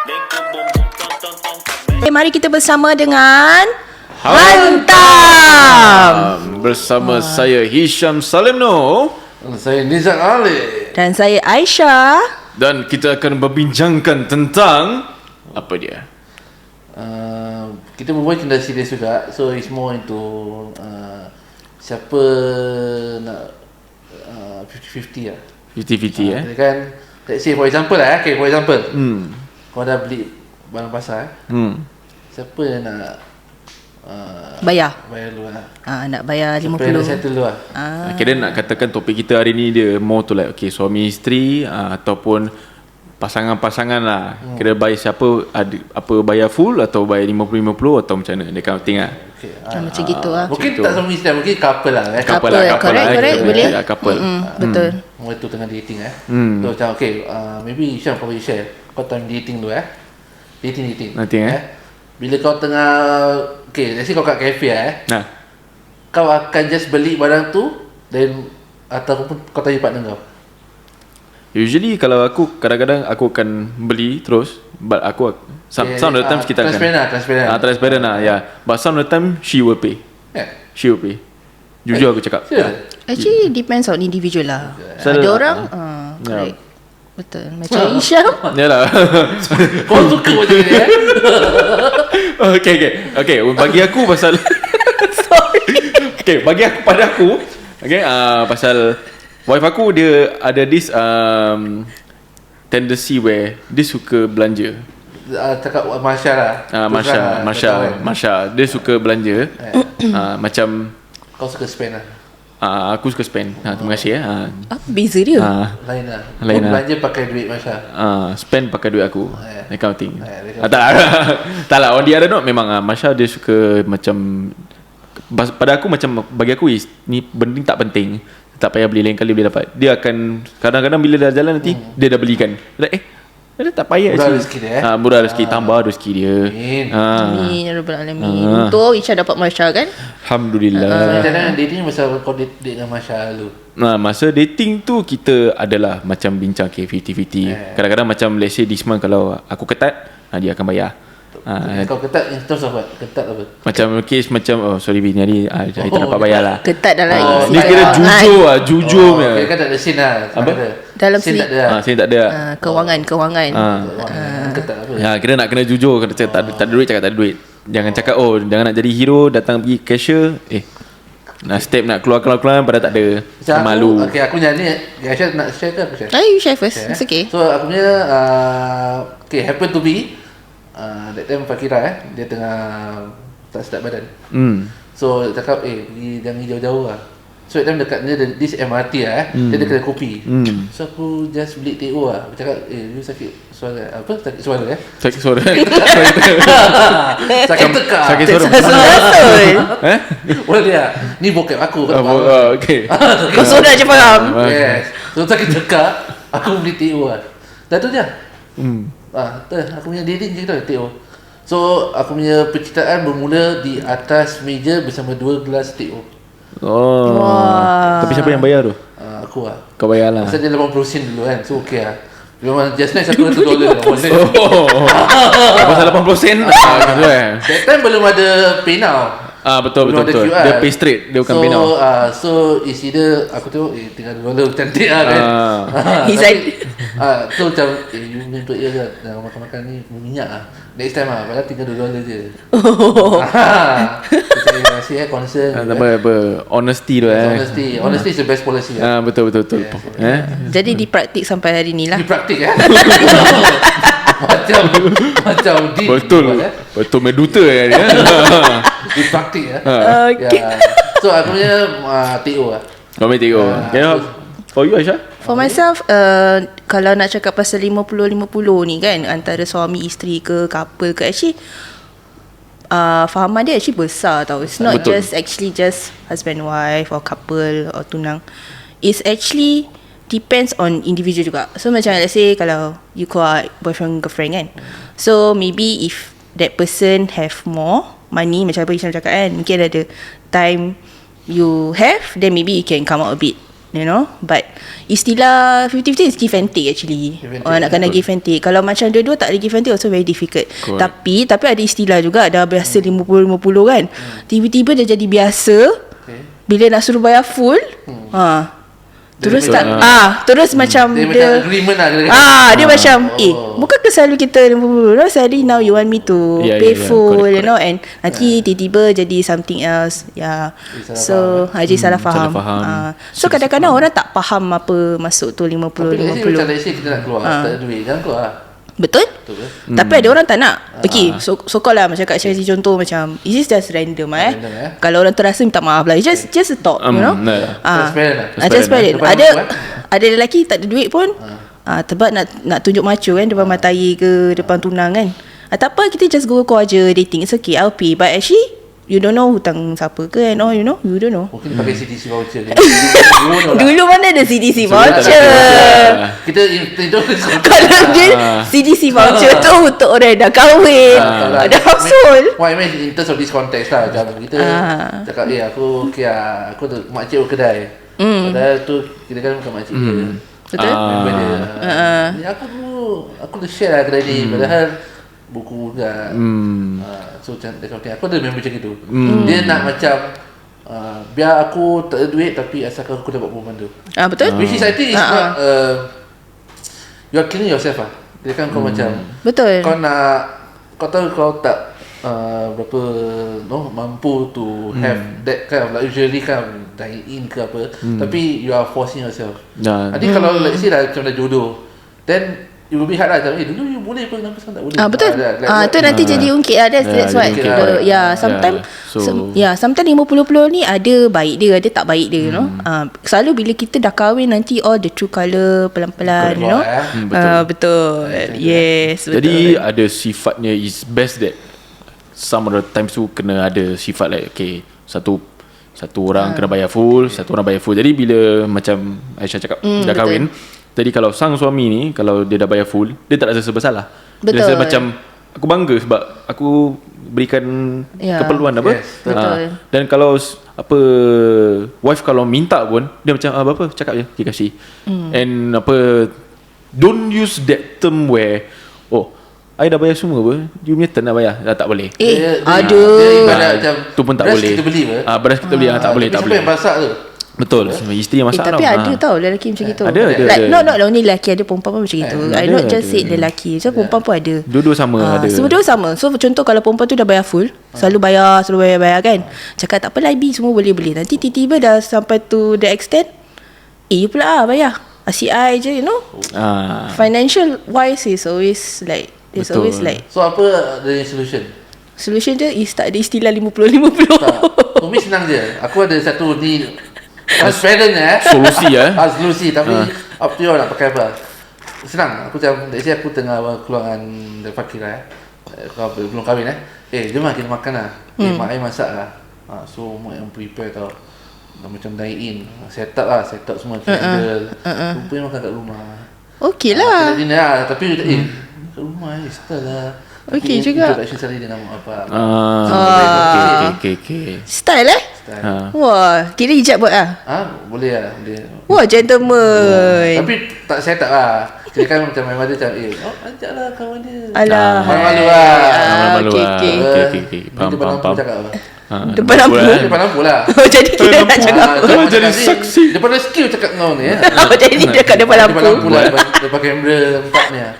Okay, mari kita bersama dengan Hantam Bersama saya Hisham Salimno Saya Nizam Ali. dan saya Aisyah. Dan kita akan berbincangkan tentang Apa dia? Uh, kita berbual kena serius juga. So it's more into uh, siapa nak uh, 50-50 lah. 50-50 Uh, eh kan let's say for example lah eh. Okay, for example. Hmm Kau dah beli barang pasar eh. Hmm Siapa yang nak uh, Bayar. bayar dulu lah. Ah nak bayar Siapa yang nak 50. settle dulu lah. Ah. Kira nak katakan topik kita hari ni dia more to like okay suami isteri uh, ataupun pasangan-pasangan lah. Hmm. Kira bayar siapa ada apa bayar full atau bayar 50-50 atau macam mana dia kind of thing lah. Okay. Ah, macam gitu lah. Mungkin tak tu. suami isteri, mungkin couple lah eh. Couple Couple, lah, couple correct, lah, correct, kita boleh. ya, couple. Mm, betul. Mereka tu tengah dating eh. Hmm. So macam okay, uh, maybe Syam kau boleh share. Kau time dating dulu eh. Dating dating. Dating, eh. Bila kau tengah okay, let's say kau kat cafe eh. Nah, Kau akan just beli barang tu then ataupun kau tanya partner kau. Usually kalau aku kadang-kadang aku akan beli terus but aku some, Okay, some of the times ah, kita akan transparent lah, transparent. Ah, transparent lah, yeah. But some of the time she will pay. Eh. She will pay. Jujur aku cakap. Serius? Actually depends on individual lah. So, Ada orang ah, ah, ya. correct. Betul. Macam Hisham. Yalah. Kau suka macam ni eh? okay, okay. Okay, bagi aku pasal Okay, bagi aku pada aku Okay, uh, pasal Wife aku dia ada this um, Tendency where Dia suka belanja Uh, cakap Masya lah. uh, Masya, lah, Masya, kan? Masya Dia suka belanja uh, Macam Kau suka spend lah. uh, Aku suka spend uh, Terima kasih eh uh, Apa beza dia? uh, Lain lah. Lain Kau lah. belanja pakai duit Masya. uh, Spend pakai duit aku Eh. That kind of thing Eh, that uh, Tak Tak lah On the other note Memang uh, Masya dia suka Macam Pada aku macam Bagi aku is Ni benda tak penting Tak payah beli Lain kali boleh dapat Dia akan Kadang-kadang bila dah jalan nanti Dia dah belikan Dia, Eh dia tak payah Murah rezeki dia, eh? Ah, Murah rezeki Tambah rezeki dia Amin. Ah, Amin ya rabbal alamin. Ah. Untuk Isha dapat Masya kan? Alhamdulillah So, Macam dating pasal kau date, date dengan Masya dulu. Nah, masa dating tu kita adalah macam bincang okay, 50-50. Eh. Kadang-kadang macam let's say this month kalau aku ketat, dia akan bayar. Ah, Kau ketat in terms of what? Ketat apa? macam case macam oh sorry Bin hari ah, hari tak dapat bayar lah. Ketat dalam Oh, isi. Ni kira Ah, jujur lah, jujur oh, okay, kan tak ada scene lah. Apa? Ada. Dalam slip. tak ada. lah. Ah, saya tak ada. ah, kewangan, kewangan. Ah. Wah, ketat apa? Ya, kira nak kena jujur kena cakap tak, ada- tak ada duit cakap tak ada duit. Jangan cakap oh jangan nak jadi hero datang pergi cashier eh nak step nak keluar keluar keluar pada tak ada Macam aku, malu. Okay, aku nyanyi. Aisyah nak share ke aku share? Ah, you share first. Okay, It's okay. So aku punya uh, okay happen to be uh, that time Fakira eh dia tengah tak sedap badan. Hmm. So dia cakap eh pergi jangan jauh-jauh lah. So that time dekat dia this MRT lah eh. Dia ada kedai kopi. Hmm. So aku just beli TO lah. Aku cakap eh you sakit suara apa sakit suara eh. Sakit suara. sakit tekak. Sakit suara. Betul. Eh? Boleh dia. Ni bokep aku kau Oh, oh, okay. Kau sudah je faham. Yes. So sakit tekak. Aku beli TO lah. Dah tu je. Hmm. Ah, tu aku punya dating je tu TO. So aku punya percintaan bermula di atas meja bersama dua gelas TO. Oh. Wah. Tapi siapa yang bayar tu? Ah, aku lah. Kau bayar lah. Pasal dia 80 sen dulu kan. So okay lah. Memang just nice satu satu dolar. Oh. Pasal 80 sen. Ah, gitu eh. That time belum ada PayNow. Ah betul betul betul. QR. Dia pay straight, dia bukan so, pay now. Uh, so is either aku tengok eh tinggal dolar cantik lah kan. Ah. He's Tapi, ah, so macam eh you punya duit je dah makan-makan ni minyak ah. Next time ah, padahal tinggal je. Oh. Terima kasih eh concern. Ah, apa apa. Honesty tu eh. Honesty. Honesty is the best policy. Eh? Ah betul betul betul. Eh? Jadi dipraktik sampai hari ni lah. Di praktik eh. macam macam di Betul. eh. Betul meduta eh dia. Di praktik eh. Okay. Ya. So aku punya uh, TO lah. Kau ambil tengok. Ah, Okay, for you Aisyah? For myself, uh, kalau nak cakap pasal 50-50 ni kan, antara suami isteri ke couple ke, actually, uh, fahaman dia actually besar tau. It's not Betul. just actually just husband wife or couple or tunang. It's actually depends on individual juga. So macam let's say kalau you keluar boyfriend girlfriend kan. So maybe if that person have more money macam apa Islam cakap kan, mungkin ada time you have then maybe you can come out a bit You know. But Istilah 50-50 is give and take actually. Give and take, Orang nak kena betul. give and take. Kalau macam dua-dua tak ada give and take Also very difficult. Correct. Tapi Tapi ada istilah juga Dah biasa 50-50 kan. Tiba-tiba dia jadi biasa. Okay. Bila nak suruh bayar full ha, Terus Dia tak macam- ah, Terus macam Dia, dia, macam agreement lah. Ah, dia Ah. macam eh, Oh. bukan ke selalu kita 50 no, suddenly now you want me to Yeah, pay yeah, yeah. full, Correct, you know and nanti tiba-tiba jadi something else. Yeah. Jadi salah So, faham, ha, jadi salah Hmm, faham. salah faham. Ah, so kadang-kadang orang tak faham apa maksud tu 50 Tapi let's say macam 50. let's say kita nak keluar, Ah. tak ada duit, jangan keluar lah. Betul? Betul ke? Hmm. Tapi ada orang tak nak Okay so, so call lah Macam Kak Syah kasi contoh Macam Is this just random eh Random, eh? Kalau orang terasa minta maaf lah It's just, just a talk Um, You know yeah. Ah. Transparent lah. Ah, Transparent Ada lampu, Ada lelaki tak ada duit pun ah, Sebab nak nak tunjuk macho kan Depan mata air ke Depan tunang kan ah, Tak apa kita just go go aja Dating It's okay I'll pay But actually You don't know hutang siapa ke And all you know You don't know Mungkin pakai CTC voucher. Dulu mana ada CDC voucher. Kita itu Kalau dia Ah. CDC voucher tu Untuk orang yang dah kahwin Ah. Ada household What I mean in terms of this context lah Macam kita Ah. cakap Eh aku okay lah Aku tu makcik kedai Hmm. Padahal tu Kita kan bukan makcik dia Betul? Ah. Dia Ah. Ni Aku Aku dah share lah kedai ni Padahal Buku juga Hmm. Ah, So macam kind of thing. Aku ada member macam itu. Dia nak macam ah, Biar aku tak ada duit Tapi asalkan aku dapat perempuan tu. Ah betul? Which is I think is Ah, not uh, You are killing yourself lah Dia kan kau macam Betul. Kau nak Kau tahu kau tak uh, Berapa no, Mampu to have That kind of luxury kind of Dine in ke apa. Tapi you are forcing yourself. Dah. I think kalau let's say lah Macam dah jodoh Then It will be hard lah Macam eh dulu you boleh pun Kenapa sekarang tak boleh Ah betul. that- that- Ah that- tu nanti Ah. jadi ungkit lah that's, Ya, that's why. lah. yeah, sometimes Ya, so, so- yeah, sometimes 50-50 ni ada baik dia, ada tak baik dia, you know. Ah selalu bila kita dah kahwin nanti all the true colour pelan-pelan, you know. Eh. Hmm, betul. Ah betul. Yes, betul. Jadi ada sifatnya is best that some of the times tu kena ada sifat like okay satu satu orang kena bayar full, satu orang bayar full. Jadi bila macam Aisyah cakap Hmm, dah betul. Jadi kalau sang suami ni kalau dia dah bayar full, dia tak rasa bersalah. Dia Betul. rasa macam aku bangga sebab aku berikan Ya. keperluan apa. Yes, betul. Ah, dan kalau apa wife kalau minta pun dia macam ah, apa cakap je dia kasih. Hmm. And apa don't use that term where oh I dah bayar semua apa You punya turn nak bayar Dah tak boleh Eh, Dia- dia- ada. dia ibarat Ah, pun tak beras boleh kita beli apa ah, Beras kita beli ah, Tak Ah, boleh tapi tak siapa boleh yang masak tu Betul Isteri yang Eh, masak tapi tau. ada Ah. tau lelaki macam gitu. Ada, ada, like, ada. Not not only lelaki ada perempuan pun macam gitu. I ada, not just ada. say lelaki. So perempuan pun ada. Dua-dua sama Ah, ada. Semua dua sama. So contoh kalau perempuan tu dah bayar full, selalu bayar, selalu bayar bayar kan. Cakap tak apa lah Ibi semua boleh boleh. Nanti tiba-tiba dah sampai to the extent eh you pula lah bayar. Asyik I je you know. ah. Financial wise is always like there's Betul. always like So apa the solution solution dia is tak ada istilah 50-50. Tak Umi senang je Aku ada satu ni Transparent eh? Solusi eh? Ah, solusi Tapi Up to you nak pakai apa? Senang. Aku macam Let's say aku tengah keluar dengan The fakir eh. Eh, Kau belum kahwin eh. Eh jom lah kita makan lah. Eh mak ayah masak lah. Ha, So mak yang prepare tau. Dah Macam dine in Set up lah Set up semua Candle. Uh-uh. Rupanya makan kat rumah. Okay Ah, lah. Kena dinner lah. Tapi eh Kat rumah eh Style lah. Okey Tapi juga. Introduction sekali dia nama apa. Ah, Ah. okay, okay, okay, okay. Style eh? Style Ah. Wah, kira hijab buat ah. Ha, boleh lah dia. Wah, gentleman. Tapi tak set up lah. Dia kan macam memang dia macam eh, oh ajak lah kawan dia. Alah. Malu-malu lah. Ah, Malu-malu lah. okay. Okey, okey, okey. Faham, depan faham, lampu faham. Apa? Ah, Depan lampu. eh. Depan lampu lah. Oh, jadi kita nak cakap. Ah, macam jadi nanti saksi. Depan skill cakap kau ni ya. Oh, jadi dia kat depan lampu. Depan lampu lah. Depan, depan kamera empat ni lah.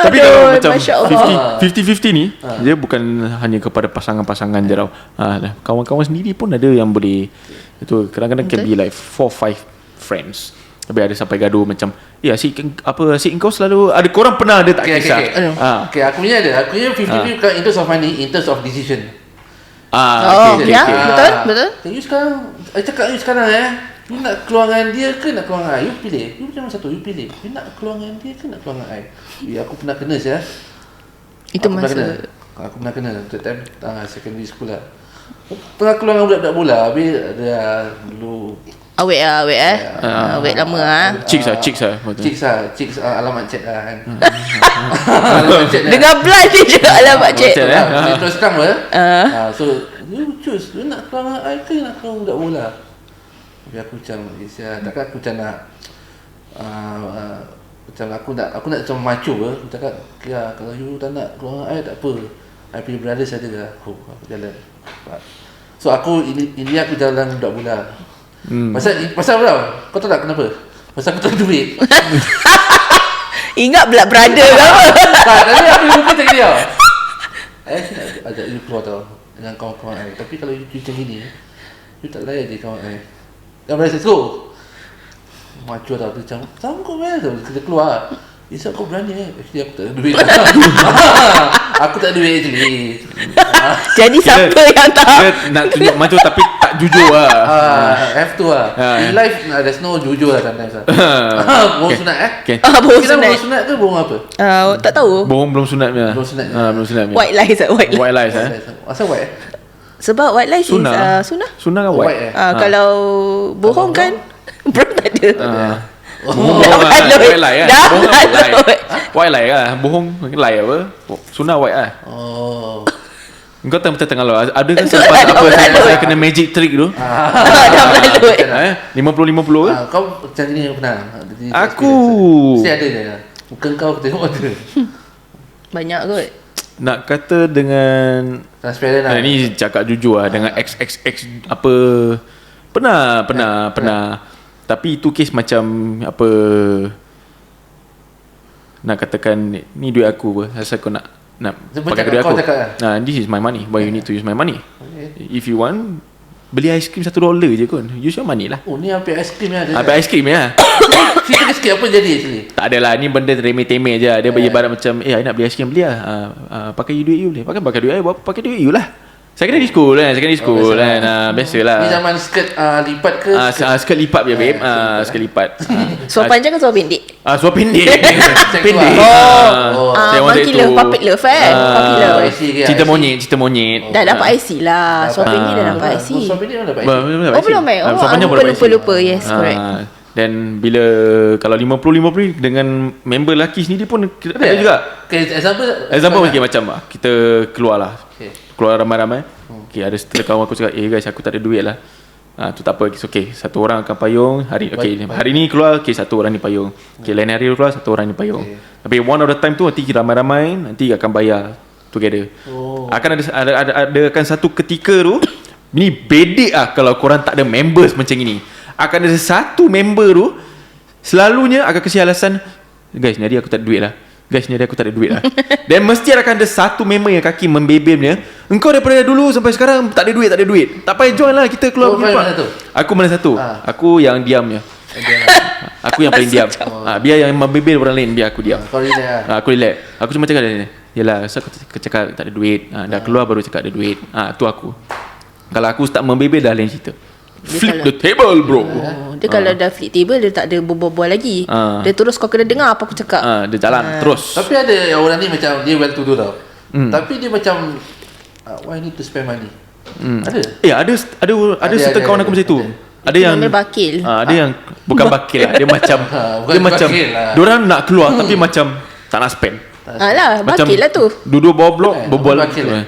Tapi Aduh, kalau macam Masya Allah. 50-50 ni Dia bukan hanya kepada pasangan-pasangan je tau ha. Kawan-kawan sendiri pun ada yang boleh Itu kadang-kadang can be like 4-5 friends Tapi ada sampai gaduh macam Ya asyik apa asyik kau selalu Ada korang pernah ada tak Okay, okay, kisah okay. Ha. Okay, aku punya ada. Aku punya 50-50 bukan in terms of money, in terms of decision. Ah, Oh, okay, okay, ya, okay. betul, betul. Eh, you sekarang, I cakap you sekarang eh. You nak keluar dengan dia ke nak keluar dengan I? You pilih. You macam satu, you pilih. You nak keluar dengan dia ke nak keluar dengan I? Ya, aku pernah kena saya. Itu aku Pernah kena. masa Aku pernah kena. That time uh, secondary school lah. Tengah keluar dengan budak-budak bola. Habis ada dulu awet ah, awet eh. Ah. Awet lama ah. Chicks lah, chicks lah betul. Chicks lah. Chicks uh, alamat chat lah kan. alamat chat lah. Dengan blind dia je alamat cik. Chat, eh? Terus terang apa? Ah. Ah, so, you choose. You nak keluar dengan I ke nak keluar dengan budak bola? Tapi aku macam Isya takkan aku macam nak uh, uh, macam aku nak aku nak macam macu ke aku cakap ya kalau you tak nak keluar dengan I tak apa I punya brothers ada ke oh, aku jalan so aku ini ini aku jalan budak bulan hmm. pasal pasal apa tau? Kau tahu tak kenapa? Pasal aku tak ada duit. Ingat pula brother ke apa tak tadi aku lupa cakap dia nak ajak you keluar tau. Dengan kawan-kawan I tapi kalau you, macam gini you tak layan je kawan I dan let's go. Macu tau. Dia macam Sanggup eh. Kita keluar Isap kau berani eh Actually aku tak ada duit Aku tak ada duit actually Jadi siapa yang tahu Dia nak tunjuk macu tapi tak jujur lah. Ah, Have to lah Ah. In life nah, There's no jujur lah sometimes lah Bohong sunat eh Okay. Ah, bohong Kira sunat. bohong sunat ke bohong apa? Ah, Tak tahu Bohong belum sunat punya. Belum sunat. Ah, belum sunat punya. White lies ah, White lies White lies eh. Asal white eh? Sebab white lies is Sunnah. uh, Sunnah Sunnah kan white. white eh? Ah, Kalau bohong kan Bro tak ada Ah. Oh, Bohong Dah lah. White lie kan. Dah Bohong kan malut. White lie lah. Bohong lie apa? Sunnah white lah. Oh Kau tengah tengah lalu. Ada kan selepas dah apa saya, malut. saya kena magic trick tu? Dah melalut Eh, 50-50 ke? Ah, Kau macam ni pernah? Jadi, Aku. Mesti ada je Muka kau aku tengok ada Banyak kot Nak kata dengan Transparent lah Nah, ni cakap jujur lah dengan XXX apa pernah pernah pernah tapi itu kes macam apa nak katakan ni, duit aku apa asal kau nak nak Dia pakai duit aku. cakap lah. nah this is my money. Why you need to use my money. Okay. if you want beli aiskrim satu dolar je kon use your money lah. Oh ni hampir aiskrim ya Habis aiskrim ya. Cerita sikit apa jadi actually? Tak adalah Ni benda remeh-temeh je. Dia bagi ibarat macam Eh I nak beli aiskrim Beli lah. Uh, uh, Pakai duit you boleh. Pakai pakai duit I Pakai duit you lah Secondary school kan Secondary school biasa kan lah. uh, Biasalah Ni zaman skirt uh, lipat ke Ah, uh, skirt lipat je babe. Ah, Ah, skirt lipat. Suap panjang ke suap pendek Ah, suap pendek. Pendek. lah. Ah, Oh. Ah, yang masa monkey love, puppet love kan? Ah, Puppy love. IC ke, Cerita IC? monyet, cerita monyet. Dah dapat IC lah Suap Ah. pendek dah dapat IC Oh, Suami dia dapat Ba- IC dapat Oh belum eh Ah, Oh suap ah, panjang lupa baru dapat lupa IC. lupa Yes Ah, correct Dan bila kalau 50-50 dengan member lelaki sendiri pun kita ada juga. Okay example Example macam macam ah, kita keluar lah. Okay. Keluar ramai-ramai. Okay, ada setengah kawan aku cakap, "Eh guys, aku tak ada duit lah." Ah, tu tak apa. It's okay. Satu orang akan payung. Hari okay, Baik, baik. hari ni keluar, okay, satu orang ni payung. Okay, lain hari keluar satu orang ni payung. Okay. Tapi one of the time tu nanti ramai-ramai nanti akan bayar together. Oh. Akan ada ada ada, ada akan satu ketika tu ni bedek ah kalau korang tak ada members macam ini. Akan ada satu member tu selalunya akan kasi alasan guys ni hari aku tak ada duit lah. Guys ni aku tak ada duit lah. Dan mesti akan ada satu member yang kaki membebelnya. Engkau daripada dulu sampai sekarang tak ada duit, tak ada duit. Tak payah join lah kita keluar Oh, mana tu? Aku mana satu? Ah. Aku yang diamnya. Aku yang paling diam. Ah, biar yang membebel orang lain biar aku diam. Lah Ah, aku relax. Aku cuma cakap dia. Yalah, asal aku cakap tak ada duit. Ah, dah keluar baru cakap ada duit. Ah, tu aku. Kalau aku start membebel dah lain cerita. Flip kalau- the table, bro. Oh, dia kalau dah flip table dia tak ada berbual-bual lagi. Ah. Dia terus kau kena dengar apa aku cakap. Ah, dia jalan terus. Tapi ada yang orang ni macam Dia well to do tau Hmm. Tapi dia macam uh, Why need to spend money Hmm. Ada Eh, ada ada ada, Ada, ada, kawan ada, aku macam tu. ada. Ada Itu yang bakil. Ah, ada yang bukan bakil lah. Dia macam bukan dia macam lah. diorang nak keluar tapi macam tak nak spend. Alah, Macam bakil lah tu. Duduk bawah blok Eh, berbual. bakil eh?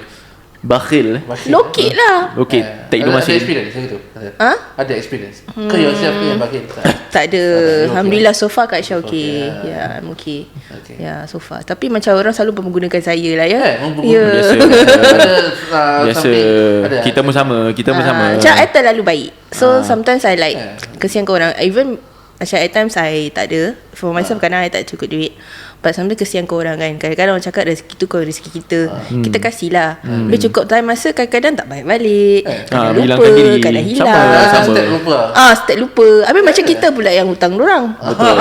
Bakil. eh. Lokit lah. Okey, Eh, tak hidup ada, masih. Ada experience macam tu Ada, Ha? ada experience Kau yourself yang bakil tak? Tak ada. okay. Alhamdulillah so far Kak Aisyah okay. Okay, Ya, yeah, I'm okay. Okay. Ya, yeah, so far. Tapi macam orang selalu menggunakan saya lah ya. Eh, menggunakan- Ya. Biasa. Ada uh, Biasa. something ada, Kita pun sama, kita pun sama. Ah, Macam I terlalu baik So sometimes I like Eh. Kesian kau orang Even Macam at times I tak ada For myself kadang I tak cukup duit But sometimes kesian kau orang kan. Kadang-kadang orang cakap Rezeki tu kau rezeki kita. Kita kasih lah Bila cukup time masa Kadang-kadang tak balik-balik. Eh. Kadang Ah, lupa diri. Kadang hilang. Ah, sama. step lupa Ah, step lupa. Habis macam kita pula yang hutang orang. Betul.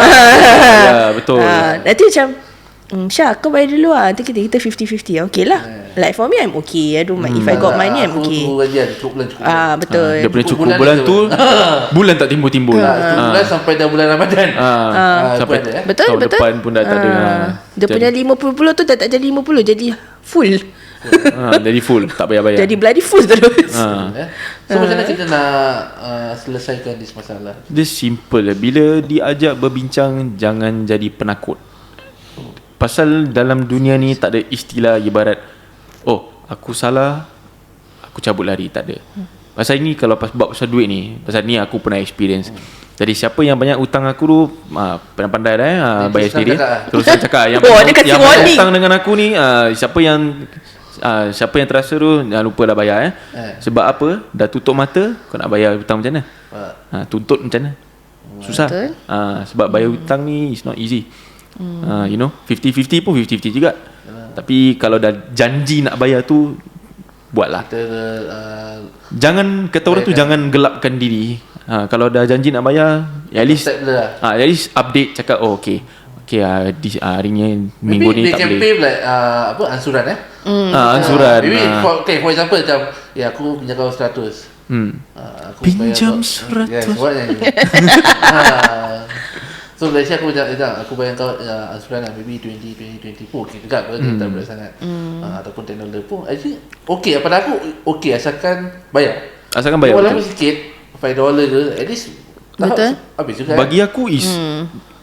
ya, betul. Ah, nanti macam Hmm, Syah kau bayar dulu lah. Nanti kita, kita 50-50 Okay lah. Like for me I'm okay. I don't mind. If I got money I'm Aku okay. tunggu gajian. Cukup bulan cukup Ah betul. Dia boleh Cukup cukup bulan bulan tu. Bulan tak timbul-timbul. Ah, Cukup bulan sampai dah bulan Ramadan. Ah, Ah, Sampai ada, eh? Betul tahun betul depan pun dah tak ada. Ah, Ah, Dia punya 50 tu dah tak jadi 50 Jadi full. Ah, Jadi full Tak payah-bayar Jadi bloody full terus. Ah. Eh? So macam mana kita nak uh, selesaikan this masalah? Dia simple. Lah Bila diajak berbincang Jangan jadi penakut Pasal dalam dunia ni Tak ada istilah ibarat Oh Aku salah Aku cabut lari. Tak ada. Pasal ni kalau pas bab pasal duit ni Pasal ni aku pernah experience. Jadi siapa yang banyak utang aku tu ah, Pandai-pandai dah eh, ah, Bayar sendiri. lah. Terus saya cakap. Yang, Oh, kasi yang banyak warning. utang dengan aku ni ah, Siapa yang ah, Siapa yang terasa tu Jangan lupa dah bayar eh. Eh. Sebab apa? Dah tutup mata Kau nak bayar hutang macam mana? Ah. ha, Tuntut macam mana? Susah. Ha, Sebab bayar hutang ni It's not easy ha, You know 50-50 pun 50-50 juga Tapi kalau dah janji nak bayar tu Buatlah Kita uh, Jangan Kata orang tu. Jangan gelapkan diri ha, Kalau dah janji nak bayar At least lah. ha, At least update Cakap oh okay Okay uh, di, uh, hari ni Maybe Minggu ni they tak can boleh pay like uh, apa ansuran eh. ha, Ansuran Maybe ha. for, okay for example macam ya aku pinjam kau 100. hmm. Uh, aku Pinjam 100. Yes, buat yang ni. So let's say aku macam eh, tak, aku bayar kau uh, ansuran lah maybe 20 20 20 pun okey juga kalau Hmm. tak berat sangat. Uh, ataupun 10 dollar pun actually okey pada aku okey asalkan bayar. Asalkan bayar Walaupun betul. sikit 5 dollar ke at least Betul. Habis juga. Bagi aku is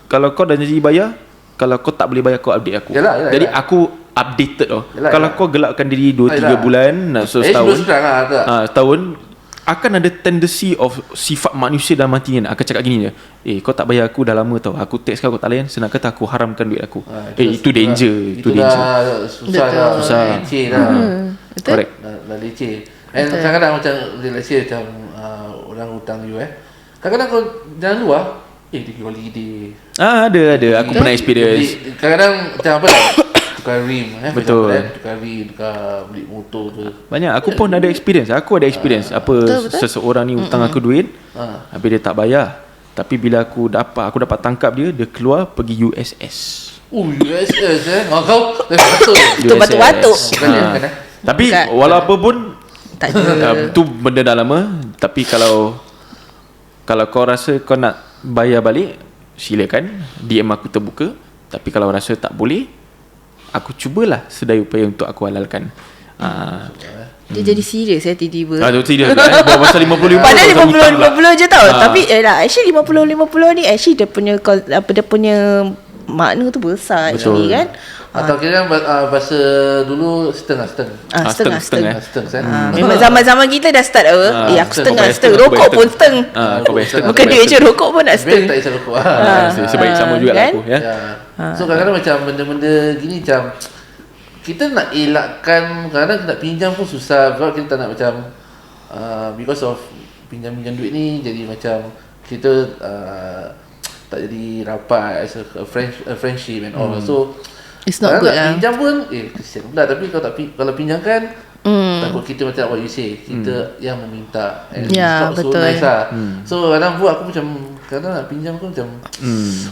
Kalau kau dah janji bayar Kalau kau tak boleh bayar Kau update aku Yalah, yalah, Jadi yalah. aku updated tau Yalah, Kalau yalah. kau gelapkan diri 2-3 Yalah. bulan nak So eh, setahun sekarang lah tak. ha, Setahun Akan ada tendency of Sifat manusia dalam hati kan Akan cakap gini je Eh kau tak bayar aku dah lama tau Aku text kau kau tak layan Senang kata aku haramkan duit aku Ah, Eh itu danger Itu Itu danger dah susah Betul. dah. Susah. Leceh dah. Betul? Correct Dah, dah leceh. And kadang-kadang macam let's say macam uh, orang hutang you eh. Kadang-kadang kau jalan luar, eh dia holiday. Ah ada ada Aku pernah experience Kadang-kadang macam apa? Tukar rim eh. Betul. example, eh. Tukar rim, tukar beli motor tu. Banyak Aku pun ada experience Aku ada experience Apa Betul, betul. seseorang ni hutang aku duit Ha. Habis dia tak bayar Tapi bila aku dapat Aku dapat tangkap dia Dia keluar pergi USS Oh, USS eh. Oh, kau betul. Kan dia, kan, eh. Tapi Bukan. walaupun pun Tak uh, Tu benda dah lama Tapi kalau Kalau kau rasa kau nak Bayar balik Silakan DM aku terbuka Tapi kalau rasa tak boleh Aku cubalah Sedaya upaya untuk aku halalkan uh, Dia jadi serius eh tiba-tiba. Aduh tidak eh, Bawa pasal 50 Padahal pasal hutang 50 pula. 50 je tau. Ah. Tapi eh lah actually 50 50 ni actually dia punya apa dia punya makna tu besar Betul. actually kan. Atau kira uh, bahasa dulu setengah setengah. Ah, Ah, setengah setengah, setengah. setengah. Ah, memang zaman-zaman kita dah start apa? Ah, eh aku setengah. setengah Rokok pun setengah. Ah, kau bayar setengah, Bukan duit je rokok pun nak setengah. tak kisah rokok. Ah, Sebaik sama juga lah kan? aku ya. Ya. So kadang-kadang macam benda-benda gini macam kita nak elakkan kadang-kadang kita nak pinjam pun susah sebab kita tak nak macam uh, because of pinjam-pinjam duit ni jadi macam kita uh, tak jadi rapat as a, a, friend, a friendship and all. So It's not kadang good lah. pinjam pun eh kesian pula tapi kalau tak kalau pinjam kan Hmm. takut kita macam what you say kita yang meminta and Ya, it's not betul. so nice lah so kadang buat aku macam kadang nak pinjam pun macam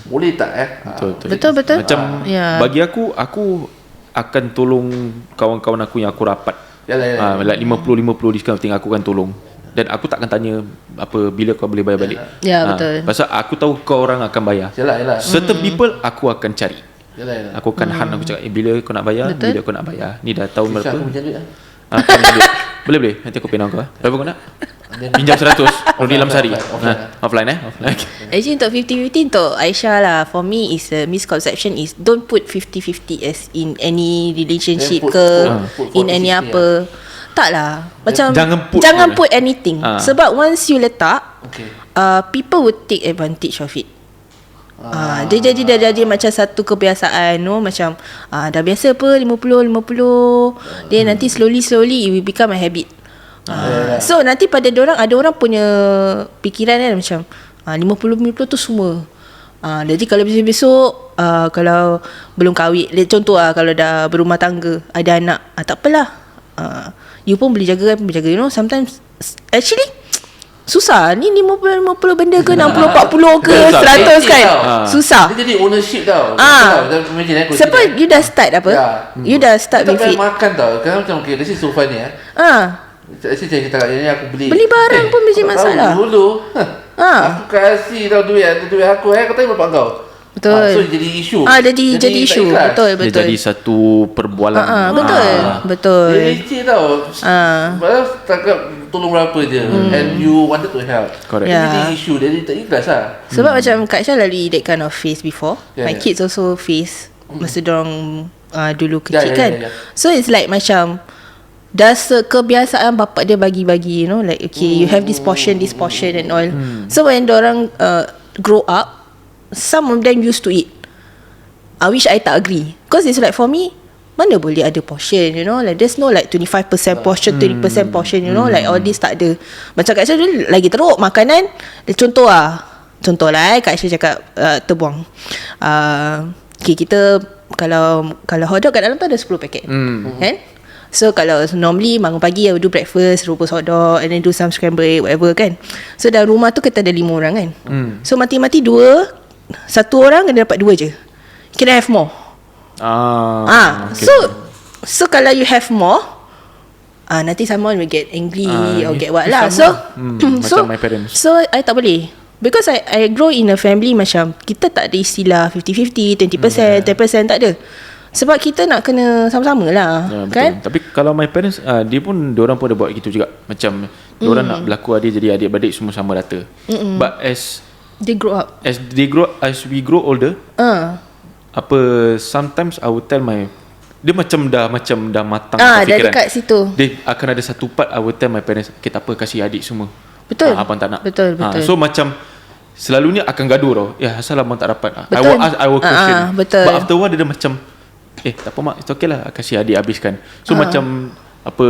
boleh tak eh Betul, betul. Betul betul. Macam Ya. bagi aku aku akan tolong kawan-kawan aku yang aku rapat. Yalah, yalah. Ah, like 50 50 this kind of thing aku akan tolong. Dan aku takkan tanya apa bila kau boleh bayar balik. Ya, Ah, betul. Pasal aku tahu kau orang akan bayar. Yalah, yalah. Certain people aku akan cari. Yalah, yalah. Aku akan hunt aku cakap eh, bila kau nak bayar, Betul. bila kau nak bayar. Ni dah tahun Susah berapa? aku pinjam duit lah. Ah, boleh boleh. Nanti aku pinjam kau. eh. Berapa kau nak? Pinjam 100 Rodi dalam sehari. offline, offline. Ha, offline eh? Offline. Okay. Actually untuk 50-50 untuk Aisyah lah For me is a misconception is Don't put 50-50 as in any relationship put- ke put- put In any 40-60 apa Tak lah Macam Jangan put Jangan pun. put anything Ah. Sebab once you letak Okay. uh, People would take advantage of it Ah, dia jadi dah jadi macam satu kebiasaan no macam ah dah biasa apa 50 50 dia nanti slowly slowly it will become a habit. Ah, so nanti pada orang ada orang punya pikiran kan macam ah 50 50 tu semua. Ah jadi kalau besok-besok ah kalau belum kahwin contoh ah kalau dah berumah tangga ada anak ah tak apalah. Ah you pun boleh jaga kan boleh jaga you know sometimes actually Susah Ni 50 50 benda ke 60 40 ke Susah. 100 kan. Ah. Susah Dia jadi ownership tau. Ah. Betul eh. cerita. you dah start apa Ya. You dah start with payah it makan tau. Kadang macam okay, let's say sofa ni eh. Ah, saya cakap ini aku beli. Beli barang pun menjadi kau tahu masalah. Dulu. Ah. Aku kasih tau duit, duit aku eh. Kau tahu bapak kau. Betul. Ah, so jadi isu. Ah, jadi jadi tak isu. ikhlas. Betul, Dia betul. jadi satu perbualan. Ah, ah, betul. Ah. Betul. Dia leceh tau. Ah. Padahal setakat tolong berapa je. And you wanted to help. Correct. Dia. Jadi isu. Dia jadi tak ikhlas lah. Sebab macam Kak Syah lalui that kind of phase before. Yeah, My yeah. kids also face masa dorang uh, dulu kecil ya, kan. ya, ya. So it's like macam dah se- kebiasaan bapak dia bagi-bagi you know like okay you have this portion this portion and all so when orang uh, grow up some of them used to eat I wish I tak agree Because it's like for me Mana boleh ada portion You know? Like there's no like 25% portion 20% portion You know? Like all this tak ada. Macam kat saya dulu Lagi teruk makanan Contoh lah. Contoh lah eh Kak Aisyah cakap uh, Terbuang. Uh, Okay kita Kalau Kalau hotdog kat dalam tu ada 10 paket. Hmm. Kan? So kalau normally bangun pagi I will do breakfast Rebus hotdog And then do some scrambled egg Whatever kan? So dalam rumah tu kita ada lima orang kan? Hmm. So mati-mati dua Satu orang kena dapat dua je. Can I have more Ah, Ah, okay. so so kalau you have more, ah nanti someone will get angry Ah, or get what lah. So. Hmm, so macam my parents. So I tak boleh. Because I I grow in a family macam kita tak ada istilah 50-50, 20%, 10% tak ada. Sebab kita nak kena sama-sama lah, Ya, betul. kan? Tapi kalau my parents uh, dia pun orang pun ada buat gitu juga. Macam dia orang nak berlaku adik jadi adik-beradik semua sama rata. Mm-mm. But as They grow up. as they grow as we grow older, Ah. Apa sometimes I will tell my dia macam dah macam dah matang Ah, dah dekat situ. Dia akan ada satu part I will tell my parents, okay tak apa kasih adik semua. Betul. Ah, abang tak nak. Betul, Ah, betul. so macam selalunya akan gaduh tau. Ya asal abang tak dapat. Ah, I Betul. will ask, I will Ah, question. ah, betul. But after while dia dah macam eh tak apa mak, it's okay lah kasih adik habiskan. So Ah. macam apa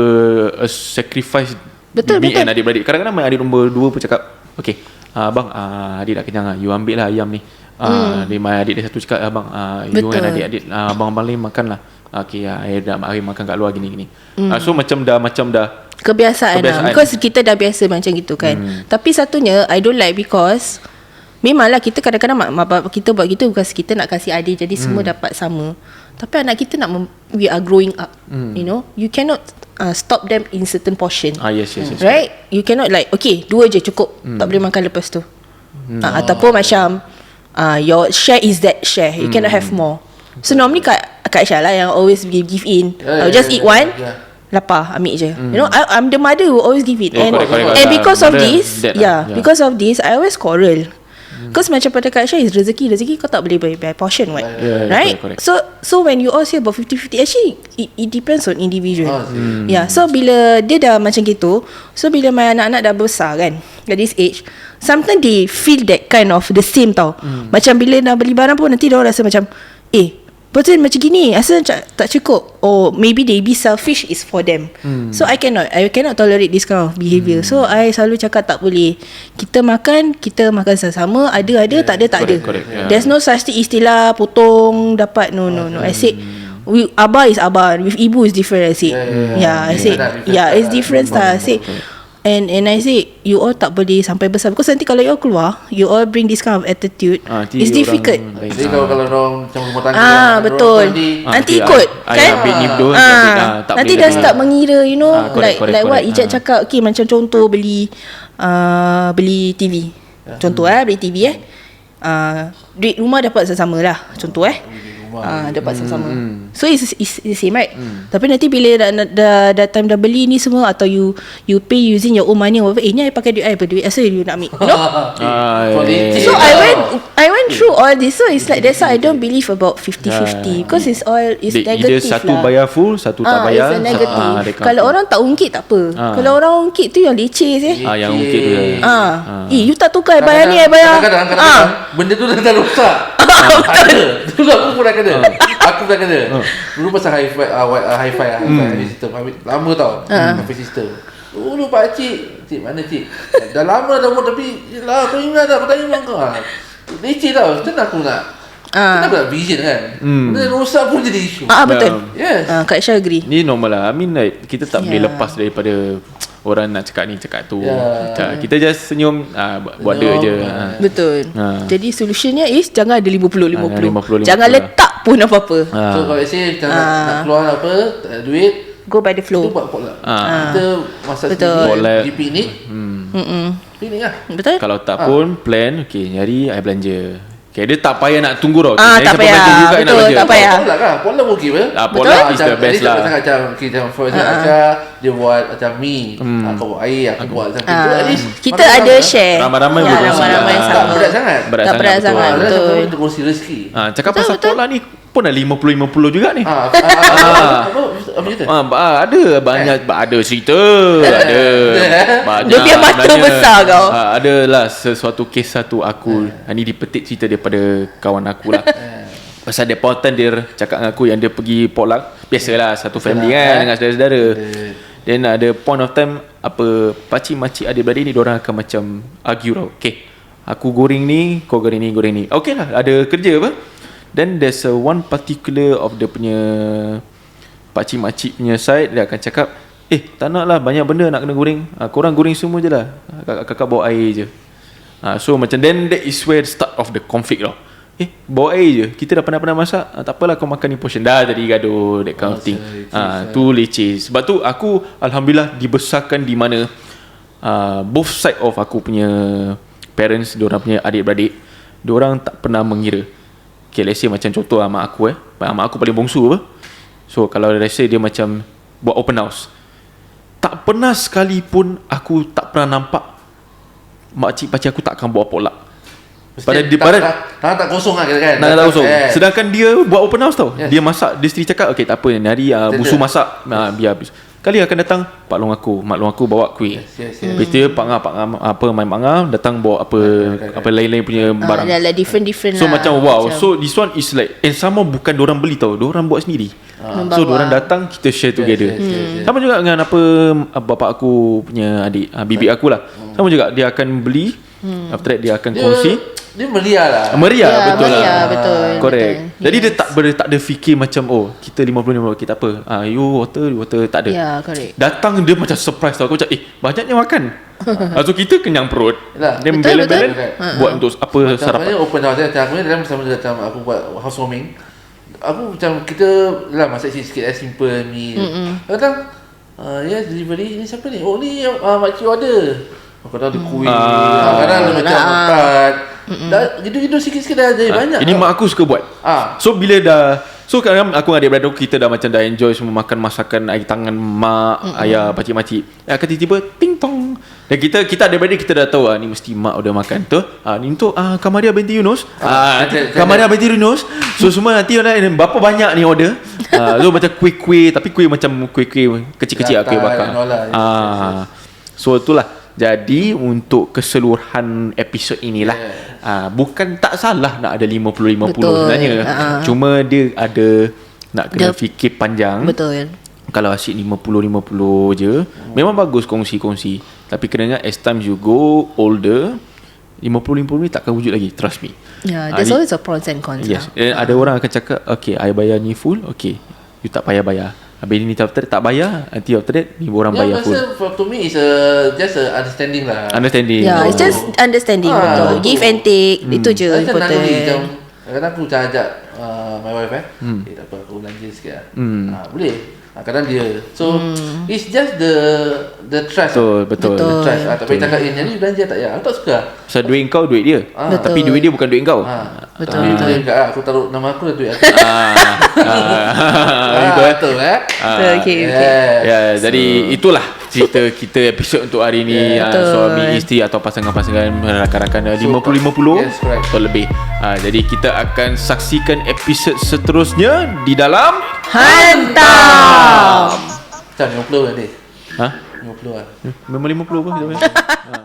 a sacrifice Betul, me betul. and adik-beradik. Kadang-kadang my adik nombor dua pun cakap, okay, ah, abang ah, adik dah kenyang lah. You ambil lah ayam ni. Ah, dia my adik dia satu cakap abang ah, you Hmm. Betul. and adik-adik ah, abang-abang lain makan lah. Okay, ah, I dah I makan kat luar gini-gini. Ah, so macam dah macam dah Kebiasaan, Kebiasaan. lah Because kita dah biasa macam gitu kan hmm. Tapi satunya I don't like because Memanglah kita kadang-kadang mak, mak bapak kita buat gitu Because kita nak kasih adik Jadi semua dapat sama Tapi anak kita nak mem- We are growing up You know You cannot uh, Stop them in certain portion ah yes yes yes. Right You cannot like Okay dua je cukup Tak boleh makan lepas tu Hmm. uh, Ataupun macam uh, Your share is that share You cannot Hmm. have more So normally Kak, Kak Aisyah lah Yang always give, give in Yeah, I'll yeah, just yeah, eat one yeah. Lapar ambil je You know I, I'm the mother Who always give it. Oh, And, correct, correct, and correct. because of Mother, this lah. Yeah Yeah. Because of this I always quarrel Because macam pada Kak Aisyah is rezeki Rezeki kau tak boleh buy, buy portion what Yeah, yeah, Right correct, correct. So so when you all say about 50-50 Actually it, it depends on individual Ah, Hmm. Yeah so bila Dia dah macam gitu So bila my anak-anak dah besar kan At this age Sometimes they feel that kind of The same tau Hmm. Macam bila nak beli barang pun Nanti dia orang rasa macam Eh Betul macam gini Asal tak, tak cukup. Or maybe they be selfish Is for them. Hmm. So I cannot I cannot tolerate this kind of behaviour So I selalu cakap tak boleh. Kita makan Kita makan sama-sama. Ada-ada tak ada tak ada. Correct, correct, yeah. There's no such thing istilah Potong Dapat. No no no. I said we, Abah is Abah. With Ibu is different I said. Yeah, yeah, yeah. Yeah I said lah, Yeah style it's lah. different style I said And and I say You all tak boleh Sampai besar. Because nanti kalau you all keluar You all bring this kind of attitude. Ah, nanti It's difficult. Jadi kalau kalau orang macam rumah tangga Ah orang betul. Ah, Nanti nanti ikut ay- kan? ah, ambil, ah, tak Nanti dah lagi. start mengira You know Ah, correct, Like correct, like what. Ijat Ah. cakap Okay macam contoh beli uh, Beli TV Contoh eh Beli TV eh. Uh, Duit rumah dapat sama-sama lah Contoh eh Ah, dapat sama-sama. So it's, it's, it's the same right? Tapi nanti bila dah, dah, dah time dah beli ni semua atau you you pay using your own money or whatever, eh ni I pakai duit I apa duit asal you nak ambil. You know? Ah, So. I went I went through all this So it's like That's why I don't believe about 50-50 Because it's all It's negative Either satu lah bayar full, satu tak Ah, bayar. It's a negative Ah, Kalau orang tak ungkit tak apa Ah. Kalau orang ungkit tu yang leceh sih ah yang ungkit tu. Ah, Ah. Eh you tak tukar bayar ni I bayar Kadang-kadang Ah. kadang-kadang Benda tu dah dah rosak Ada Dulu aku pun dah kena. Aku dah kena. Dulu pasal hi-fi uh, wi- uh, Hi-fi uh, Hi-fi Hmm. hi system Lama tau. Ah. Hi-fi system Dulu pak cik. Cik mana cik? Dah lama dah buat tapi Yelah kau ingat tak? Aku tanya mak kau? Ah. Leceh tau. Macam mana aku nak? Ah. Mana aku nak vision kan? Hmm. Benda rosak pun jadi isu. Ah betul. Yes. Ah, Kak Syah agree. Ni normal lah. I mean like Kita tak boleh Yeah. lepas daripada Orang nak cakap ni Cakap tu. Yeah. Tak, Kita just senyum ah, Buat, buat dia je. Ah. ah. Betul. Ah. Jadi solutionnya is Jangan ada 50-50 Ah, 50-50 Jangan lah. letak pun apa-apa Ah. So kalau let's say Macam nak, Ah. nak keluar apa tak ada Duit Go by the Kita flow buat potluck Ah. Kita masak Betul. sendiri Potluck. Pergi piknik Mm-mm. Piknik lah Betul Kalau tak Ah. pun Plan Okay hari I belanja Okay dia tak payah nak tunggu tau Ah, Jadi tak payah. nak Betul, belanja. tak payah. Potluck lah Potluck pun okay apa Ah, Betul. potluck is the best jadi lah Macam macam okay, macam for example Ah. Acha Dia buat macam mi Hmm. Aku buat air Aku buat macam Ah, At least Kita makan ada sama. share Ramai-ramai Ya, berkongsi. Ramai-ramai Ah. Tak sama berat sangat Berat Tak sangat, berat betul. sangat. Ah, betul. Betul Untuk kongsi rezeki Ah, cakap Betul, pasal betul. potluck ni pun dah 50-50 juga ni. Ah, ah, ah, ah, apa apa cerita? Ah, ada banyak ba- ada cerita, ada banyak. Dia punya mata sebenarnya. besar kau. Ah, adalah sesuatu kes satu aku. Ah, ni dipetik cerita daripada kawan aku lah. Pasal dia pautan dia cakap dengan aku yang dia pergi potluck. Biasalah satu family Biasalah, kan eh. dengan saudara-saudara. Ada. Then ada point of time apa pakcik makcik adik-beradik ni orang akan macam argue tau. Okay. Aku goreng ni, kau goreng ni, goreng ni. Okay lah, ada kerja apa. Then there's a one particular of dia punya pakcik makcik punya side dia akan cakap, "Eh, tak nak lah banyak benda nak kena goreng. Ha, korang goreng semua je lah. Kakak, kakak bawa air je." Ha, so macam then that is where the start of the conflict tau. Eh, bawa air je. Kita dah pandai-pandai masak. Ha, tak apalah kau makan ni portion. Dah jadi gaduh that kind of Oh, thing. Ha, tu leceh. Sebab tu aku alhamdulillah dibesarkan di mana uh, both side of aku punya parents, diorang punya adik-beradik, diorang tak pernah mengira. Okay, let's say macam contoh lah mak aku eh. Mak aku paling bongsu apa. So kalau let's say dia macam buat open house. Tak pernah sekalipun aku tak pernah nampak makcik pakcik aku tak akan bawa potluck. Pada Mesti di tak- pada tak- tak tak kosong lah kan. nak tak kosong. Eh. Sedangkan dia buat open house tau. Yes. Dia masak, dia sendiri cakap, "Okey, tak apa ni hari uh, Betul, busu masak, uh, biar habis." Kali akan datang pak long aku, mak long aku bawa kuih. Yes, yes, yes. Lepas tu pak ngah, pak ngah apa main pak ngah datang bawa apa apa lain-lain punya Ah, barang. dah lah different-different So lah. macam wow So this one is like And sama bukan orang beli tau Diorang buat sendiri Membawa. So diorang datang Kita share together yes, yes, yes. Sama juga dengan apa Bapak aku punya adik ah, Bibi aku lah Sama juga Dia akan beli After that dia akan Dia, kongsi. dia meriah lah. Meriah Ya, betul meriah, lah betul, Correct. Betul. Jadi dia Yes. tak ber, tak ada fikir macam Oh kita 50-50 Kita apa. Ah, You water you water. Tak ada. Ya, correct. Datang dia macam surprise tau. Aku macam eh banyaknya makan. Ah, So kita kenyang perut. Yalah. Then Betul, belen-belen betul. Buat untuk apa Macam sarapan. mana open house kan Macam dalam sama macam aku buat housewarming. Aku macam kita lah masak sikit-sikit eh, simple meal. Kadang uh, Ya delivery ni siapa ni? Oh ni uh, makcik order Kadang ada kuih Ah. Kadang ada macam Ah. makan. Dah gitu-gitu sikit-sikit dah jadi banyak Ah, Ini tau. mak aku suka buat. Ah. So bila dah So kadang aku dengan adik-beradik Kita dah macam dah enjoy Semua makan masakan Air tangan mak mm Ayah pakcik-makcik Akan tiba-tiba Ting tong. Dan kita kita adik-beradik Kita dah tahu ah, Ni mesti mak udah makan. Tu ah, Ni untuk ah, Kamaria binti Yunus. Ah, macam- Kamaria binti Yunus. So semua nanti orang Berapa banyak ni order? Ah, So macam kuih-kuih Tapi kuih macam Kuih-kuih Kecil-kecil lah Kuih bakar. lah. Ah, So itulah jadi untuk keseluruhan episod inilah Yeah. uh, bukan tak salah nak ada 50-50 Betul. sebenarnya. Ah. Cuma dia ada nak kena Dia- fikir panjang. Betul. Kalau asyik 50-50 je, memang bagus kongsi-kongsi. Tapi kena ingat as time you go older, 50-50 ni takkan wujud lagi, trust me. Ya, Ah, there's ni- always a pros and cons Yes. lah. Eh, ada orang akan cakap, okay, I bayar ni full, okay. You tak payah bayar. Habis ni after that tak bayar, nanti after that ni orang Ya, bayar full. for to me is a just a understanding lah. Understanding. Yeah, Oh. it's just understanding Ah, betul. betul. Give and take, itu je Macam nak important. ni macam kadang aku macam ajak uh, my wife eh. Hmm. Eh tak apa aku belanja sikit lah. Hmm. Ha, boleh. Ha, kadang dia. So it's just the the trust. Betul, betul. Betul. The trust. Ha, tak payah cakap eh ni belanja tak ya. Aku tak suka. Pasal duit kau duit dia. Ah. Tapi duit dia bukan duit kau. Ha. Betul, Tapi betul. ah, aku taruh nama aku dan duit aku. ah, ah, itu eh. betul eh. Betul, okay, okay. Yes. Ya, jadi itulah cerita kita episod untuk hari ni Yeah. yeah, Betul. suami isteri atau pasangan-pasangan rakan-rakan 50-50 Yes, correct. atau lebih. Ah, jadi kita akan saksikan episod seterusnya di dalam Hantam. Macam 50 lah dia. ha 50 lah. memang 50 apa ha.